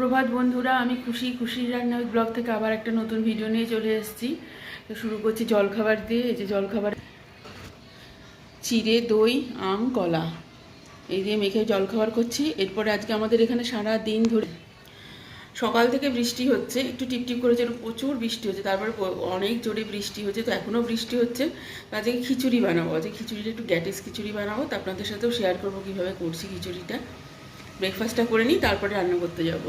সুপ্রভাত বন্ধুরা, আমি খুশি খুশি রান্না ওই ব্লগ থেকে আবার একটা নতুন ভিডিও নিয়ে চলে এসেছি। তো শুরু করছি জলখাবার দিয়ে, এই যে জলখাবার। চিড়ে, দই, আম, কলা। এই দিয়ে মেখে জলখাবার করছি। এরপরে আজকে আমাদের এখানে সারা দিন ধরে সকাল থেকে বৃষ্টি হচ্ছে। একটু টিপটিপ করেছে একটু প্রচুর বৃষ্টি হচ্ছে। তারপরে অনেক জোরে বৃষ্টি হচ্ছে, তো এখনও বৃষ্টি হচ্ছে। আজকে খিচুড়ি বানাবো। আজকে খিচুড়িটা একটু গ্যাটিস খিচুড়ি বানাবো। তো আপনাদের সাথেও শেয়ার করব কীভাবে করছি খিচুড়িটা। ব্রেকফাস্টটা করে নিই, তারপরে রান্না করতে যাব।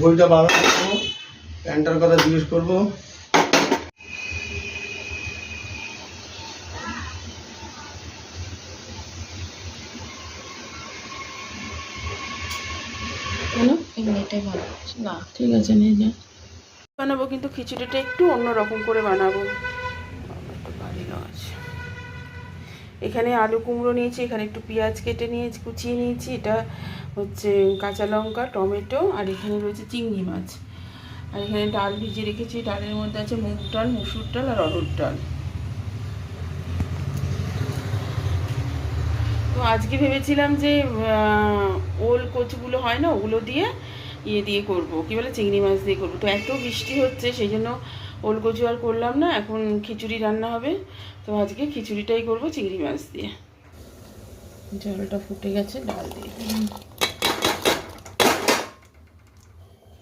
বইটা বারো করব। প্যান্টার কথা জিজ্ঞেস করব। কেন? এমনিটাই ভালো না ঠিক আছে নিয়ে যা। বানাবো কিন্তু খিচুড়িটা একটু অন্যরকম করে বানাবো। এখানে আলু কুমড়ো নিয়েছি, এখানে একটু পেঁয়াজ কেটে নিয়েছি, কুচিয়ে নিয়েছি। এটা হচ্ছে কাঁচা লঙ্কা, টমেটো, আর এখানে রয়েছে চিংড়ি মাছ। আর এখানে ডাল ভিজিয়ে রেখেছি। ডালের মধ্যে আছে মুগ ডাল, মুসুর ডাল আর অরুর ডাল। তো আজকে ভেবেছিলাম যে ওল কচুগুলো হয় না, ওগুলো দিয়ে ইয়ে দিয়ে করব। কি বলে? চিংড়ি মাছ দিয়ে করব। তো এত বৃষ্টি হচ্ছে, সেই জন্য ওল কচু আর করলাম না, এখন খিচুড়ি রান্না হবে। তো আজকে খিচুড়িটাই করব চিংড়ি মাছ দিয়ে। জলটা ফুটে গেছে, ডাল দিয়ে।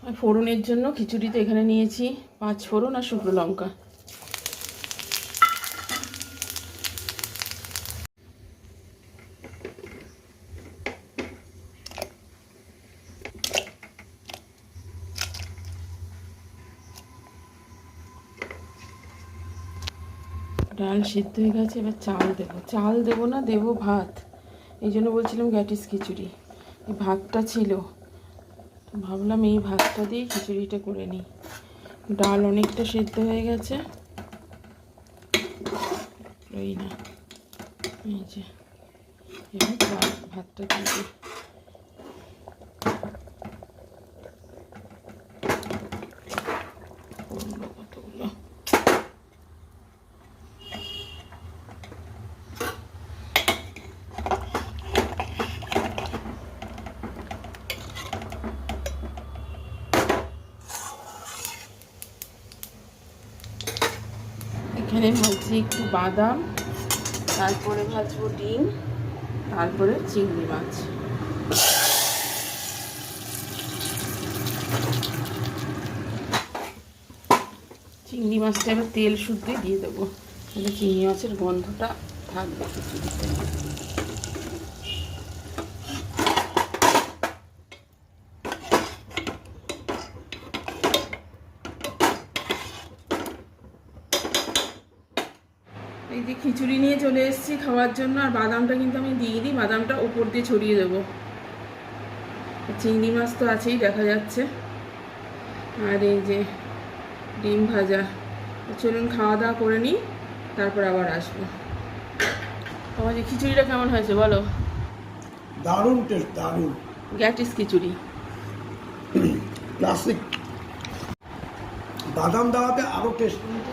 আর ফোড়নের জন্য খিচুড়ি তো এখানে নিয়েছি, পাঁচ ফোড়ন আর শুকনো লঙ্কা। ডাল সিদ্ধ হয়ে গেছে, এবার চাল দেবো। চাল দেবো না, দেবো ভাত। এই জন্য বলছিলাম গ্যাটিস খিচুড়ি। এই ভাতটা ছিল। ভাবলাম এই ভাতটা দিয়ে খিচুড়িটা করে নিই। ডাল অনেকটা সিদ্ধ হয়ে গেছে। এই না, এই যে, এবার ভাতটা দিয়ে এখানে ভাজছি একটু বাদাম, তারপরে ভাজবো ডিম, তারপরে চিংড়ি মাছ। চিংড়ি মাছটা এবার তেল শুদ্ধ দিয়ে দেবো। তাহলে চিংড়ি মাছের গন্ধটা থাকবে। এই যে খিচুড়ি নিয়ে চলে এসেছি খাওয়ার জন্য আর বাদামটা কিন্তু আমি দিয়ে দিই বাদামটা উপর দিয়ে ছড়িয়ে দেবো। চিংড়ি মাছ তো আছেই দেখা যাচ্ছে। আর এই যে ডিম ভাজা। চলুন খাওয়া দাওয়া করে নিই তারপর আবার আসব। আমার যে খিচুড়িটা কেমন হয়েছে বলো? দারুণ টেস্ট দারুণ। গ্যাটিস খিচুড়ি। ক্লাসিক বাদাম দেওয়াতে আরও টেস্ট কিন্তু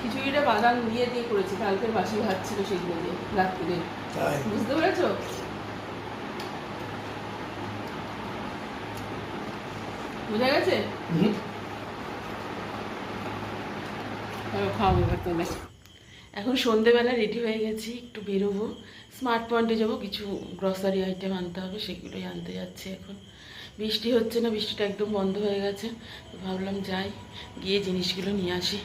খিচুড়িটা বাদাম দিয়ে দিয়ে করেছি কালকে বাসি ভাত ছিল সেগুলো দিয়ে রাত্রিরে বুঝতে পেরেছ? বুঝা গেছে? খাওয়াবো এবার এখন সন্ধেবেলা রেডি হয়ে গেছি একটু বেরোবো। স্মার্ট পয়েন্টে যাব কিছু গ্রসারি আইটেম আনতে হবে সেগুলোই আনতে যাচ্ছি এখন। বৃষ্টি হচ্ছে না বৃষ্টিটা একদম বন্ধ হয়ে গেছে ভাবলাম যাই গিয়ে জিনিসগুলো নিয়ে আসি।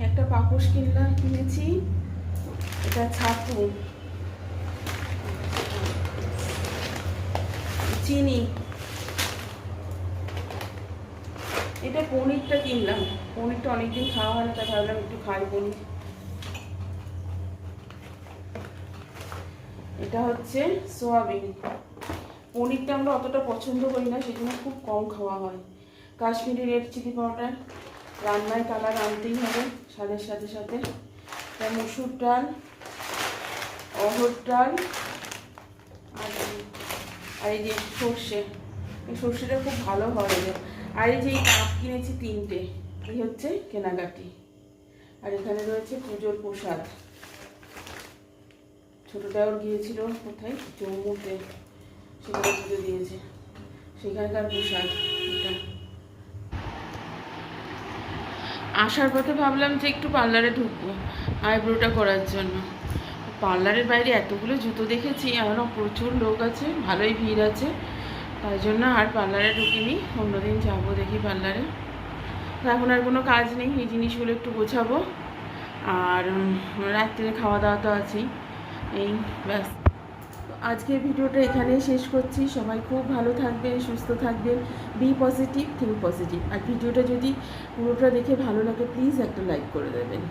একটা পাপোশ কিনলাম কিনেছি। এটা ছাতু। চিনি। এটা পনিরটা কিনলাম। পনিরটা অনেকদিন খাওয়া হয় না, তাই ভাবলাম একটু খাই পনির। এটা হচ্ছে সোয়াবিন। পনিরটা আমরা অতটা পছন্দ করি না, সেজন্য খুব কম খাওয়া হয়। কাশ্মীরি রেড চিলি পাউডার রান্নায় কালার আনতেই হবে স্বাদের সাথে সাথে। তার মসুর ডাল অড়হর ডাল, আর আর এই যে সর্ষে, এই সর্ষেটা খুব ভালো হয়। আর এই যে এই কাপ কিনেছি তিনটে, এই হচ্ছে কেনাকাটি। আর এখানে রয়েছে পুজোর প্রসাদ। ছোটটা ওর গিয়েছিল কোথায়? জম্মুতে। সেখানে পুজো দিয়েছে। সেখানকার আসার পথে ভাবলাম যে একটু পার্লারে ঢুকবো, আইব্রোটা করার জন্য। পার্লারের বাইরে এতগুলো জুতো দেখেছি এখনও প্রচুর লোক আছে, ভালোই ভিড় আছে। তাই জন্য আর পার্লারে ঢুকিনি, অন্যদিন যাব দেখি পার্লারে। এখন আর কোনো কাজ নেই, এই জিনিসগুলো একটু গোছাবো। আর রাত্রে খাওয়া দাওয়া তো আছেই। এই, ব্যাস। আজকের ভিডিওটা এখানেই শেষ করছি। সবাই খুব ভালো থাকবেন, সুস্থ থাকবেন। বি পজিটিভ থিঙ্ক পজিটিভ আর ভিডিওটা যদি পুরোটা দেখে ভালো লাগে প্লিজ একটা লাইক করে দেবেন।